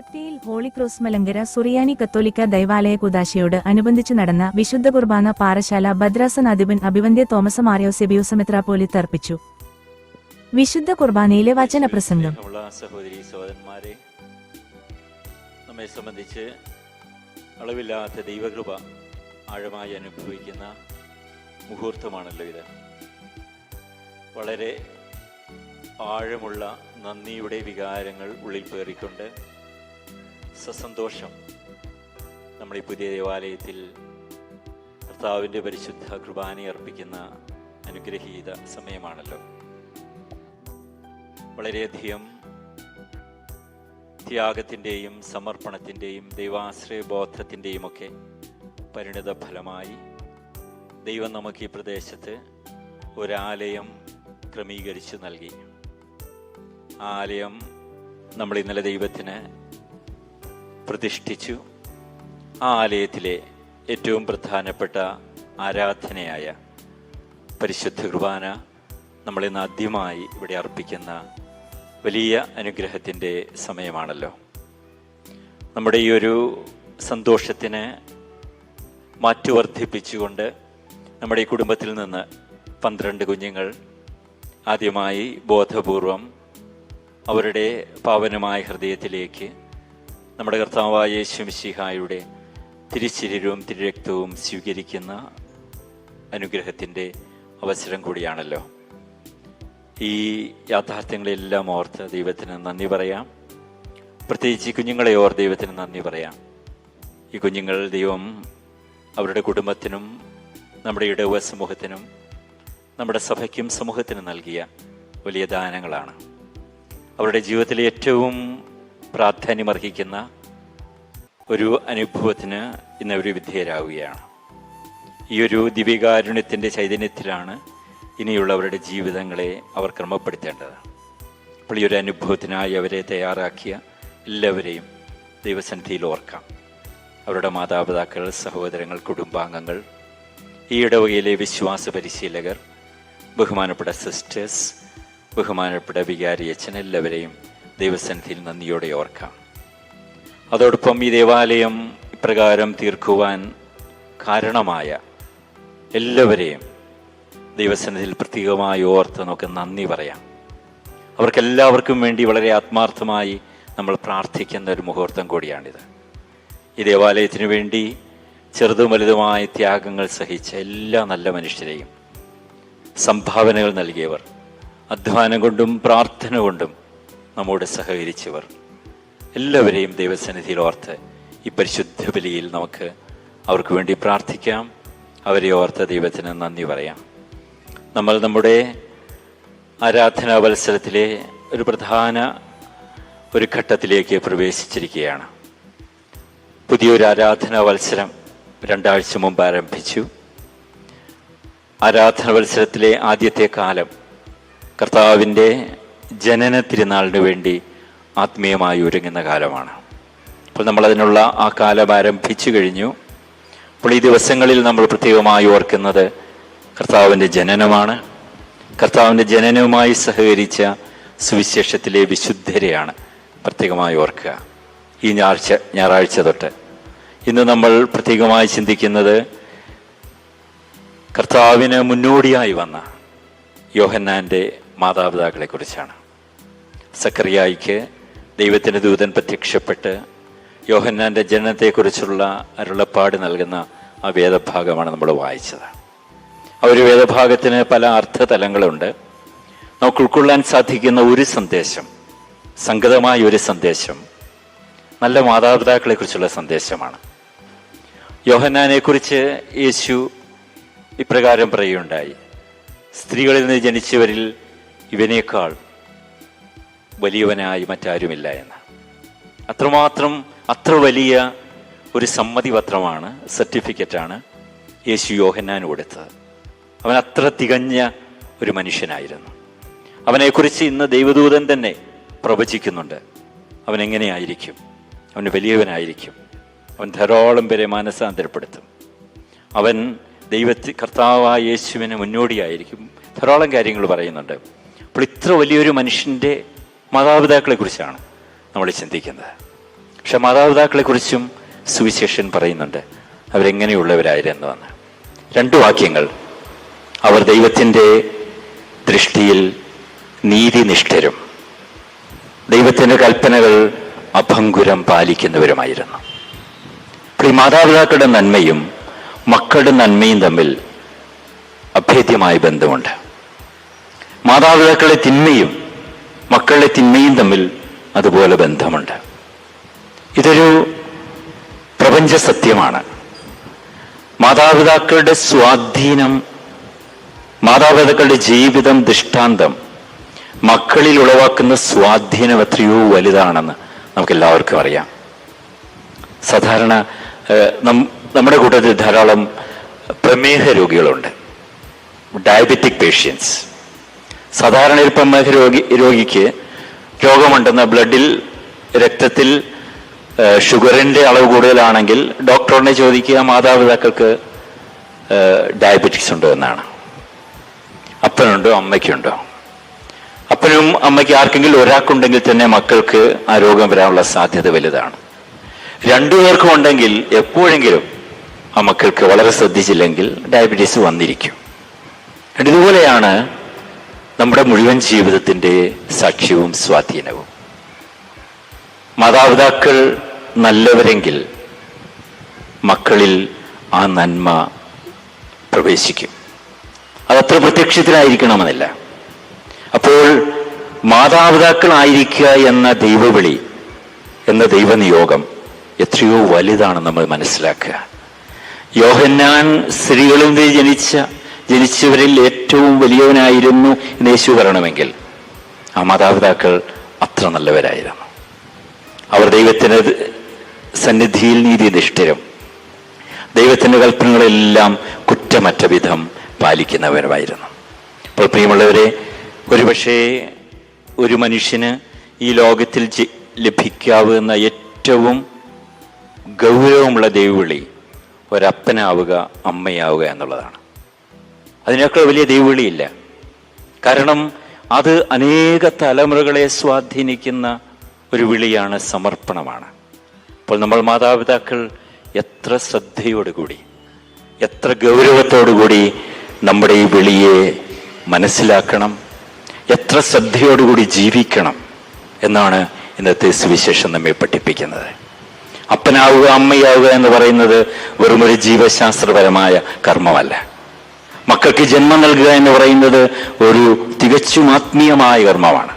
കൊച്ചിയിൽ holy cross Malankara സുറിയാനി കത്തോലിക്ക ദൈവാലയ കുദാശയോട് അനുബന്ധിച്ച് നടന്ന വിശുദ്ധ കുർബാന പാറശാല ഭദ്രാസൻ അധിപൻ അഭിവന്ദ്യ തോമസ് മാറിയോസെബിയൂസ് മെത്രാപ്പോലിത്ത് തർപ്പിച്ചു. വിശുദ്ധ കുർബാനയിലെ വചന പ്രസംഗം. സഹോദരി സഹോദരന്മാരെ നമ്മെ സംബന്ധിച്ച് അളവില്ലാത്ത ദൈവകൃപ ആഴമായി അനുഭവിക്കുന്ന മുഹൂർത്തമാണല്ലോ ഇത്. വളരെ ആഴമുള്ള നന്ദിയുടെ വികാരങ്ങൾ ഉള്ളിൽ പേറിക്കൊണ്ട് സസന്തോഷം. നമ്മൾ ഈ പുതിയ ദേവാലയത്തിൽ കർത്താവിന്റെ പരിശുദ്ധ കുർബാന അർപ്പിക്കുന്ന അനുഗ്രഹീത സമയമാണല്ലോ. വളരെയധികം ത്യാഗത്തിന്റെയും സമർപ്പണത്തിന്റെയും ദൈവാശ്രയബോധത്തിന്റെയും ഒക്കെ പരിണിത ഫലമായി ദൈവം നമുക്ക് ഈ പ്രദേശത്ത് ഒരാലയം ക്രമീകരിച്ചു നൽകി. ആ ആലയം നമ്മൾ ഇന്നലെ ദൈവത്തിന് പ്രതിഷ്ഠിച്ചു. ആ ആലയത്തിലെ ഏറ്റവും പ്രധാനപ്പെട്ട ആരാധനയായ പരിശുദ്ധ കുർബാന നമ്മൾ ഇന്ന് ആദ്യമായി ഇവിടെ അർപ്പിക്കുന്ന വലിയ അനുഗ്രഹത്തിന്റെ സമയമാണല്ലോ. നമ്മുടെ ഈ ഒരു സന്തോഷത്തിന് മാറ്റുവർദ്ധിപ്പിച്ചുകൊണ്ട് നമ്മുടെ ഈ കുടുംബത്തിൽ നിന്ന് പന്ത്രണ്ട് കുഞ്ഞുങ്ങൾ ആദ്യമായി ബോധപൂർവം അവരുടെ പാവനമായ ഹൃദയത്തിലേക്ക് നമ്മുടെ കർത്താവായ യേശുമിശിഹായുടെ തിരുശരീരവും തിരുരക്തവും സ്വീകരിക്കുന്ന അനുഗ്രഹത്തിന്റെ അവസരം കൂടിയാണല്ലോ. ഈ യാഥാർത്ഥ്യങ്ങളെല്ലാം ഓർത്ത് ദൈവത്തിന് നന്ദി പറയാം. പ്രത്യേകിച്ച് ഈ കുഞ്ഞുങ്ങളെ ഓർ ദൈവത്തിന് നന്ദി പറയാം. ഈ കുഞ്ഞുങ്ങൾ ദൈവം അവരുടെ കുടുംബത്തിനും നമ്മുടെ ഇടവ സമൂഹത്തിനും നമ്മുടെ സഭയ്ക്കും സമൂഹത്തിനും നൽകിയ വലിയ ദാനങ്ങളാണ്. അവരുടെ ജീവിതത്തിലെ ഏറ്റവും പ്രാധാന്യമർഹിക്കുന്ന ഒരു അനുഭവത്തിന് ഇന്ന് അവർ വിധേയരാകുകയാണ് ഈ ഒരു ദിവ്യകാരുണ്യത്തിന്റെ ചൈതന്യത്തിലാണ് ഇനിയുള്ളവരുടെ ജീവിതങ്ങളെ അവർ ക്രമപ്പെടുത്തേണ്ടത്. അപ്പോൾ ഈ ഒരു അനുഭവത്തിനായി അവരെ തയ്യാറാക്കിയ എല്ലാവരെയും ദൈവസന്നിധിയിൽ ഓർക്കാം. അവരുടെ മാതാപിതാക്കൾ സഹോദരങ്ങൾ കുടുംബാംഗങ്ങൾ ഈ ഇടവകയിലെ വിശ്വാസ പരിശീലകർ ബഹുമാനപ്പെട്ട സിസ്റ്റേഴ്സ് ബഹുമാനപ്പെട്ട വികാരി അച്ഛൻ എല്ലാവരെയും ദൈവസന്നിധിയിൽ നന്ദിയോടെ ഓർക്കാം. അതോടൊപ്പം ഈ ദേവാലയം ഇപ്രകാരം തീർക്കുവാൻ കാരണമായ എല്ലാവരെയും ദൈവസന്നിധിയിൽ പ്രത്യേകമായി ഓർത്ത് നമുക്ക് നന്ദി പറയാം. അവർക്കെല്ലാവർക്കും വേണ്ടി വളരെ ആത്മാർത്ഥമായി നമ്മൾ പ്രാർത്ഥിക്കുന്ന ഒരു മുഹൂർത്തം കൂടിയാണിത്. ഈ ദേവാലയത്തിനു വേണ്ടി ചെറുതും വലുതുമായ ത്യാഗങ്ങൾ സഹിച്ച എല്ലാ നല്ല മനുഷ്യരെയും സംഭാവനകൾ നൽകിയവർ അധ്വാനം കൊണ്ടും പ്രാർത്ഥന കൊണ്ടും നമ്മോട് സഹകരിച്ചവർ. എല്ലാവരെയും ദൈവസന്നിധിയിൽ ഓർത്ത് ഈ പരിശുദ്ധ ബലിയിൽ നമുക്ക് അവർക്ക് വേണ്ടി പ്രാർത്ഥിക്കാം. അവരെ ഓർത്ത് ദൈവത്തിന് നന്ദി പറയാം. നമ്മൾ നമ്മുടെ ആരാധനാ മത്സരത്തിലെ ഒരു പ്രധാന ഒരു ഘട്ടത്തിലേക്ക് പ്രവേശിച്ചിരിക്കുകയാണ്. പുതിയൊരു ആരാധനാ മത്സരം രണ്ടാഴ്ച മുമ്പ് ആരംഭിച്ചു. ആരാധന മത്സരത്തിലെ ആദ്യത്തെ കാലം കർത്താവിന്റെ ജനന തിരുനാളിന് വേണ്ടി ആത്മീയമായി ഒരുങ്ങുന്ന കാലമാണ്. അപ്പോൾ നമ്മളതിനുള്ള ആ കാലം ആരംഭിച്ചു കഴിഞ്ഞു. അപ്പോൾ ഈ ദിവസങ്ങളിൽ നമ്മൾ പ്രത്യേകമായി ഓർക്കുന്നത് കർത്താവിന്റെ ജനനമാണ്. കർത്താവിന്റെ ജനനവുമായി സഹകരിച്ച സുവിശേഷത്തിലെ വിശുദ്ധരെയാണ് പ്രത്യേകമായി ഓർക്കുക. ഈ ഞായറാഴ്ച ഞായറാഴ്ച തൊട്ട് ഇന്ന് നമ്മൾ പ്രത്യേകമായി ചിന്തിക്കുന്നത് കർത്താവിന് മുന്നോടിയായി വന്ന യോഹന്നാന്റെ മാതാപിതാക്കളെ കുറിച്ചാണ് സക്കറിയായിക്ക് ദൈവത്തിന്റെ ദൂതൻ പ്രത്യക്ഷപ്പെട്ട് യോഹന്നാന്റെ ജനനത്തെക്കുറിച്ചുള്ള അരുളപ്പാട് നൽകുന്ന ആ വേദഭാഗമാണ് നമ്മൾ വായിച്ചത്. ആ ഒരു വേദഭാഗത്തിന് പല അർത്ഥതലങ്ങളുണ്ട്. നമുക്ക് ഉൾക്കൊള്ളാൻ സാധിക്കുന്ന ഒരു സന്ദേശം സംഗതമായ ഒരു സന്ദേശം നല്ല മാതാപിതാക്കളെ കുറിച്ചുള്ള സന്ദേശമാണ്. യോഹന്നാനെ കുറിച്ച് യേശു ഇപ്രകാരം പറയുകയുണ്ടായി. സ്ത്രീകളിൽ നിന്ന് ജനിച്ചവരിൽ ഇവനേക്കാൾ വലിയവനായി മറ്റാരുമില്ല എന്ന്. അത്രമാത്രം അത്ര വലിയ ഒരു സമ്മതി പത്രമാണ് സർട്ടിഫിക്കറ്റാണ് യേശു യോഹന്നാൻ കൊടുത്തത് അവൻ അത്ര തികഞ്ഞ ഒരു മനുഷ്യനായിരുന്നു. അവനെക്കുറിച്ച് ഇന്ന് ദൈവദൂതൻ തന്നെ പ്രവചിക്കുന്നുണ്ട്. അവൻ എങ്ങനെയായിരിക്കും? അവൻ വലിയവനായിരിക്കും. അവൻ ധാരാളം പേരെ മാനസാന്തരപ്പെടുത്തും. അവൻ ദൈവത്തി കർത്താവായ യേശുവിന് മുന്നോടിയായിരിക്കും. ധാരാളം കാര്യങ്ങൾ പറയുന്നുണ്ട്. അപ്പോൾ ഇത്ര വലിയൊരു മനുഷ്യന്റെ മാതാപിതാക്കളെ കുറിച്ചാണ് നമ്മൾ ചിന്തിക്കുന്നത്. പക്ഷെ മാതാപിതാക്കളെ കുറിച്ചും സുവിശേഷൻ പറയുന്നുണ്ട്. അവരെങ്ങനെയുള്ളവരായിരുന്നു എന്ന്. രണ്ടു വാക്യങ്ങൾ. അവർ ദൈവത്തിന്റെ ദൃഷ്ടിയിൽ നീതിനിഷ്ഠരും. ദൈവത്തിന്റെ കൽപ്പനകൾ അഭംഗുരം പാലിക്കുന്നവരുമായിരുന്നു. അപ്പോൾ ഈ മാതാപിതാക്കളുടെ നന്മയും മക്കളുടെ നന്മയും തമ്മിൽ അഭേദ്യമായ ബന്ധമുണ്ട്. മാതാപിതാക്കളുടെ തിന്മയും മക്കളുടെ തിന്മയും തമ്മിൽ അതുപോലെ ബന്ധമുണ്ട്. ഇതൊരു പ്രപഞ്ച സത്യമാണ്. മാതാപിതാക്കളുടെ സ്വാധീനം മാതാപിതാക്കളുടെ ജീവിതം ദൃഷ്ടാന്തം മക്കളിൽ ഉളവാക്കുന്ന സ്വാധീനം എത്രയോ വലുതാണെന്ന് നമുക്ക് എല്ലാവർക്കും അറിയാം. സാധാരണ നമ്മുടെ കൂട്ടത്തിൽ ധാരാളം പ്രമേഹ രോഗികളുണ്ട്. ഡയബറ്റിക് പേഷ്യൻസ് സാധാരണ ഇപ്പം രോഗി രോഗിക്ക് രോഗമുണ്ടെന്ന് ബ്ലഡിൽ രക്തത്തിൽ ഷുഗറിന്റെ അളവ് കൂടുതലാണെങ്കിൽ ഡോക്ടറിനെ ചോദിക്കുക മാതാപിതാക്കൾക്ക് ഡയബറ്റിക്സ് ഉണ്ടോ എന്നാണ്. അപ്പനുണ്ടോ അമ്മയ്ക്കുണ്ടോ? അപ്പനും അമ്മയ്ക്ക് ആർക്കെങ്കിലും ഒരാൾക്കുണ്ടെങ്കിൽ തന്നെ മക്കൾക്ക് ആ രോഗം വരാനുള്ള സാധ്യത വലുതാണ്. രണ്ടു പേർക്കും ഉണ്ടെങ്കിൽ എപ്പോഴെങ്കിലും ആ മക്കൾക്ക് വളരെ ശ്രദ്ധിച്ചില്ലെങ്കിൽ ഡയബറ്റീസ് വന്നിരിക്കും. ഇതുപോലെയാണ് നമ്മുടെ മുഴുവൻ ജീവിതത്തിന്റെ സാക്ഷ്യവും സ്വാധീനവും. മാതാപിതാക്കൾ നല്ലവരെങ്കിൽ മക്കളിൽ ആ നന്മ പ്രവേശിക്കും. അതത്ര പ്രത്യക്ഷത്തിലായിരിക്കണമെന്നില്ല. അപ്പോൾ മാതാപിതാക്കളായിരിക്കുക എന്ന ദൈവവിളി എന്ന ദൈവനിയോഗം എത്രയോ വലുതാണ് നമ്മൾ മനസ്സിലാക്കുക. യോഹന്നാൻ സ്ത്രീകളിൽ നിന്ന് ജനിച്ച ജനിച്ചവരിൽ ഏറ്റവും വലിയവനായിരുന്നു എന്ന് യേശു പറയണമെങ്കിൽ ആ മാതാപിതാക്കൾ അത്ര നല്ലവരായിരുന്നു. അവർ ദൈവത്തിന് സന്നിധിയിൽ നീതിനിഷ്ഠരും. ദൈവത്തിന്റെ കൽപ്പനകളെല്ലാം കുറ്റമറ്റ വിധം പാലിക്കുന്നവരുമായിരുന്നു. അപ്പോൾ പ്രിയമുള്ളവരെ ഒരുപക്ഷേ ഒരു മനുഷ്യന് ഈ ലോകത്തിൽ ലഭിക്കാവുന്ന ഏറ്റവും ഗൗരവമുള്ള ദൈവവിളി ഒരപ്പനാവുക അമ്മയാവുക എന്നുള്ളതാണ്. അതിനേക്കാൾ വലിയ ദൈവവിളിയില്ല. കാരണം അത് അനേക തലമുറകളെ സ്വാധീനിക്കുന്ന ഒരു വിളിയാണ് സമർപ്പണമാണ്. അപ്പോൾ നമ്മൾ മാതാപിതാക്കൾ എത്ര ശ്രദ്ധയോടുകൂടി എത്ര ഗൗരവത്തോടുകൂടി നമ്മുടെ ഈ വിളിയെ മനസ്സിലാക്കണം എത്ര ശ്രദ്ധയോടുകൂടി ജീവിക്കണം എന്നാണ് ഇന്നത്തെ സുവിശേഷം നമ്മെ പഠിപ്പിക്കുന്നത്. അപ്പനാവുക അമ്മയാവുക എന്ന് പറയുന്നത് വെറുമൊരു ജീവശാസ്ത്രപരമായ കർമ്മമല്ല. മക്കൾക്ക് ജന്മം നൽകുക എന്ന് പറയുന്നത് ഒരു തികച്ചും ആത്മീയമായ കർമ്മമാണ്.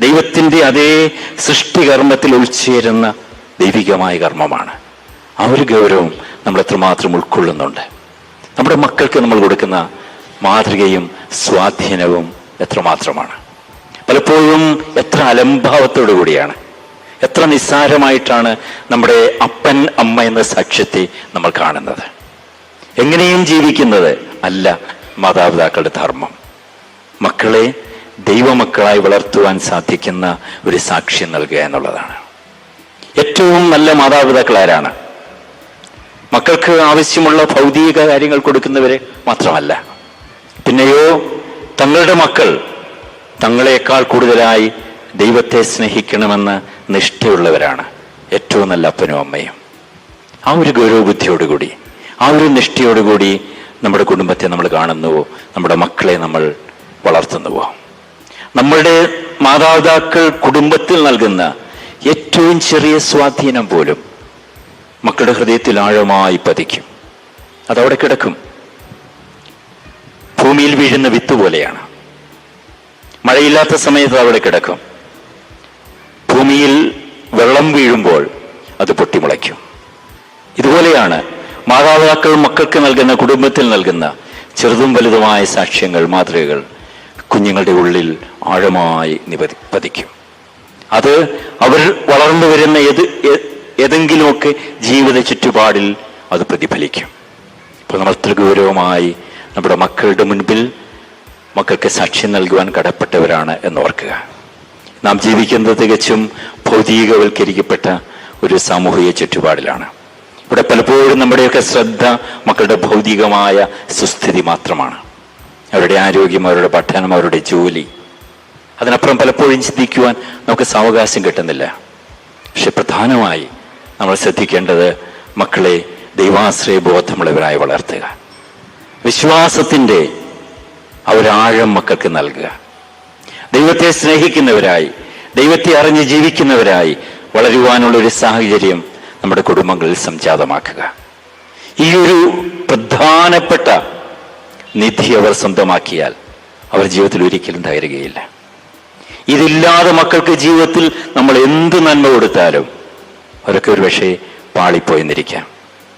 ദൈവത്തിന്റെ അതേ സൃഷ്ടികർമ്മത്തിൽ ഉൾച്ചേരുന്ന ദൈവികമായ കർമ്മമാണ്. ആ ഒരു ഗൗരവം നമ്മൾ എത്രമാത്രം ഉൾക്കൊള്ളുന്നുണ്ട്. നമ്മുടെ മക്കൾക്ക് നമ്മൾ കൊടുക്കുന്ന മാതൃകയും സ്വാധീനവും എത്രമാത്രമാണ്. പലപ്പോഴും എത്ര അലംഭാവത്തോടു കൂടിയാണ്. എത്ര നിസ്സാരമായിട്ടാണ് നമ്മുടെ അപ്പൻ അമ്മ എന്ന സാക്ഷ്യത്തെ നമ്മൾ കാണുന്നത്. എങ്ങനെയും ജീവിക്കുന്നത് അല്ല മാതാപിതാക്കളുടെ ധർമ്മം. മക്കളെ ദൈവമക്കളായി വളർത്തുവാൻ സാധിക്കുന്ന ഒരു സാക്ഷ്യം നൽകുക എന്നുള്ളതാണ്. ഏറ്റവും നല്ല മാതാപിതാക്കൾ ആരാണ്? മക്കൾക്ക് ആവശ്യമുള്ള ഭൗതിക കാര്യങ്ങൾ കൊടുക്കുന്നവരെ മാത്രമല്ല. പിന്നെയോ തങ്ങളുടെ മക്കൾ തങ്ങളെക്കാൾ കൂടുതലായി ദൈവത്തെ സ്നേഹിക്കണമെന്ന് നിഷ്ഠയുള്ളവരാണ് ഏറ്റവും നല്ല അപ്പനും അമ്മയും. ആ ഒരു ഗൗരവബുദ്ധിയോടുകൂടി ആ ഒരു നിഷ്ഠയോടുകൂടി നമ്മുടെ കുടുംബത്തെ നമ്മൾ കാണുന്നുവോ നമ്മുടെ മക്കളെ നമ്മൾ വളർത്തുന്നുവോ നമ്മളുടെ മാതാപിതാക്കൾ കുടുംബത്തിൽ നൽകുന്ന ഏറ്റവും ചെറിയ സ്വാധീനം പോലും മക്കളുടെ ഹൃദയത്തിൽ ആഴമായി പതിക്കും. അതവിടെ കിടക്കും. ഭൂമിയിൽ വീഴുന്ന വിത്ത് പോലെയാണ്. മഴയില്ലാത്ത സമയത്ത് അവിടെ കിടക്കും. ഭൂമിയിൽ വെള്ളം വീഴുമ്പോൾ അത് പൊട്ടിമുളയ്ക്കും. ഇതുപോലെയാണ് മാതാപിതാക്കൾ മക്കൾക്ക് നൽകുന്ന കുടുംബത്തിൽ നൽകുന്ന ചെറുതും വലുതുമായ സാക്ഷ്യങ്ങൾ മാതൃകകൾ കുഞ്ഞുങ്ങളുടെ ഉള്ളിൽ ആഴമായി നിപതി പതിക്കും. അത് അവർ വളർന്നു വരുന്ന ഏത് ഏതെങ്കിലുമൊക്കെ ജീവിത ചുറ്റുപാടിൽ അത് പ്രതിഫലിക്കും. ഇപ്പോൾ നമ്മൾ ഗൗരവമായി നമ്മുടെ മക്കളുടെ മുൻപിൽ മക്കൾക്ക് സാക്ഷ്യം നൽകുവാൻ കടപ്പെട്ടവരാണ് എന്ന് ഓർക്കുക നാം ജീവിക്കുന്നത് തികച്ചും ഭൗതികവൽക്കരിക്കപ്പെട്ട ഒരു സാമൂഹിക ചുറ്റുപാടിലാണ്. ഇവിടെ പലപ്പോഴും നമ്മുടെയൊക്കെ ശ്രദ്ധ മക്കളുടെ ഭൗതികമായ സുസ്ഥിതി മാത്രമാണ്. അവരുടെ ആരോഗ്യം അവരുടെ പഠനം അവരുടെ ജോലി. അതിനപ്പുറം പലപ്പോഴും ചിന്തിക്കുവാൻ നമുക്ക് സാവകാശം കിട്ടുന്നില്ല. പക്ഷെ പ്രധാനമായി നമ്മൾ ശ്രദ്ധിക്കേണ്ടത് മക്കളെ ദൈവാശ്രയ ബോധമുള്ളവരായി വളർത്തുക. വിശ്വാസത്തിന്റെ അവരാഴം മക്കൾക്ക് നൽകുക. ദൈവത്തെ സ്നേഹിക്കുന്നവരായി ദൈവത്തെ അറിഞ്ഞ് ജീവിക്കുന്നവരായി വളരുവാനുള്ള ഒരു സാഹചര്യം നമ്മുടെ കുടുംബങ്ങളിൽ സംജാതമാക്കുക. ഈ ഒരു പ്രധാനപ്പെട്ട നിധി അവർ സ്വന്തമാക്കിയാൽ അവർ ജീവിതത്തിൽ ഒരിക്കലും തകരുകയില്ല. ഇതില്ലാതെ മക്കൾക്ക് ജീവിതത്തിൽ നമ്മൾ എന്ത് നന്മ കൊടുത്താലും അവരൊക്കെ ഒരു പക്ഷേ പാളിപ്പോയെന്നിരിക്കാം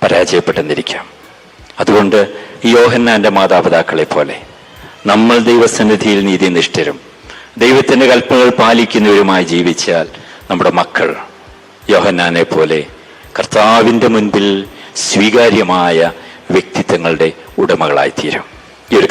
പരാജയപ്പെട്ടെന്നിരിക്കാം. അതുകൊണ്ട് ഈ യോഹന്നാന്റെ മാതാപിതാക്കളെ പോലെ നമ്മൾ ദൈവസന്നിധിയിൽ നീതിനിഷ്ഠരും ദൈവത്തിന്റെ കൽപ്പനകൾ പാലിക്കുന്നവരുമായി ജീവിച്ചാൽ നമ്മുടെ മക്കൾ യോഹന്നാനെ പോലെ കർത്താവിന്റെ മുൻപിൽ സ്വീകാര്യമായ വ്യക്തിത്വങ്ങളുടെ ഉടമകളായിത്തീരും. ഈ ഒരു